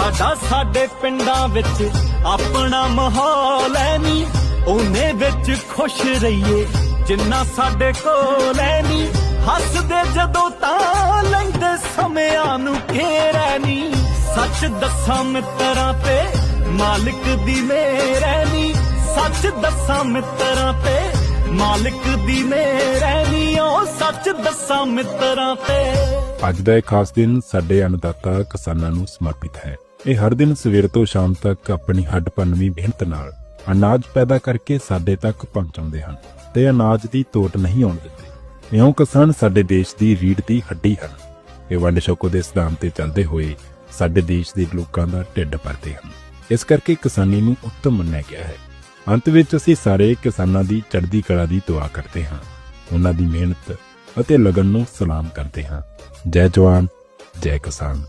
ਸਾਡਾ ਸਾਡੇ ਪਿੰਡਾਂ ਵਿੱਚ ਆਪਣਾ ਮਾਹੌਲ ਐ ਨੀ। ਉਹਨੇ ਵਿੱਚ ਖੁਸ਼ ਰਹੀਏ, ਜਿੰਨਾ ਸਾਡੇ ਕੋਲ ਐ ਨੀ। ਹੱਸਦੇ ਜਦੋਂ ਤਾਂ ਲੈਂਦੇ ਸਮਿਆਂ ਨੂੰ ਘੇਰੈ ਨੀ। ਸੱਚ ਦੱਸਾਂ ਮਿੱਤਰਾਂ ਤੇ ਮਾਲਕ ਦੀ ਮਿਹਰ ਐ ਸੱਚ ਦੱਸਾਂ ਮਿੱਤਰਾਂ ਤੇ ਮਾਲਕ ਦੀ ਮਿਹਰ ਐ ਨੀ। ਉਹ ਸੱਚ ਦੱਸਾਂ ਮਿੱਤਰਾਂ ਤੇ ਅੱਜ ਦਾ ਇਹ ਖਾਸ ਦਿਨ ਸਾਡੇ ਅੰਨਦਾਤਾ ਕਿਸਾਨਾਂ ਨੂੰ ਸਮਰਪਿਤ ਹੈ। ਇਹ ਹਰ ਦਿਨ ਸਵੇਰ ਤੋਂ ਸ਼ਾਮ ਤੱਕ ਆਪਣੀ ਹੱਡ ਮਿਹਨਤ ਨਾਲ ਅਨਾਜ ਪੈਦਾ ਕਰਕੇ ਸਾਡੇ ਤੱਕ ਪਹੁੰਚਾਉਂਦੇ ਹਨ ਤੇ ਅਨਾਜ ਦੀ ਤੋਟ ਨਹੀਂ ਆਉਣ ਦਿੰਦੇ। ਇਉਂ ਕਿਸਾਨ ਸਾਡੇ ਦੇਸ਼ ਦੀ ਰੀੜ੍ਹ ਦੀ ਹੱਡੀ ਹਨ। ਇਹ ਵੰਡ ਛਕੋ ਦੇ ਸਿਧਾਂਤ ਤੇ ਚੱਲਦੇ ਹੋਏ ਸਾਡੇ ਦੇਸ਼ ਦੇ ਲੋਕਾਂ ਦਾ ਢਿੱਡ ਭਰਦੇ ਹਨ। ਇਸ ਕਰਕੇ ਕਿਸਾਨੀ ਨੂੰ ਉੱਤਮ ਮੰਨਿਆ ਗਿਆ ਹੈ। ਅੰਤ ਵਿੱਚ ਅਸੀਂ ਸਾਰੇ ਕਿਸਾਨਾਂ ਦੀ ਚੜ੍ਹਦੀ ਕਲਾ ਦੀ ਦੁਆ ਕਰਦੇ ਹਾਂ। ਉਹਨਾਂ ਦੀ ਮਿਹਨਤ ਅਤੇ ਲਗਨ ਨੂੰ ਸਲਾਮ ਕਰਦੇ ਹਾਂ। ਜੈ ਜਵਾਨ ਜੈ ਕਿਸਾਨ।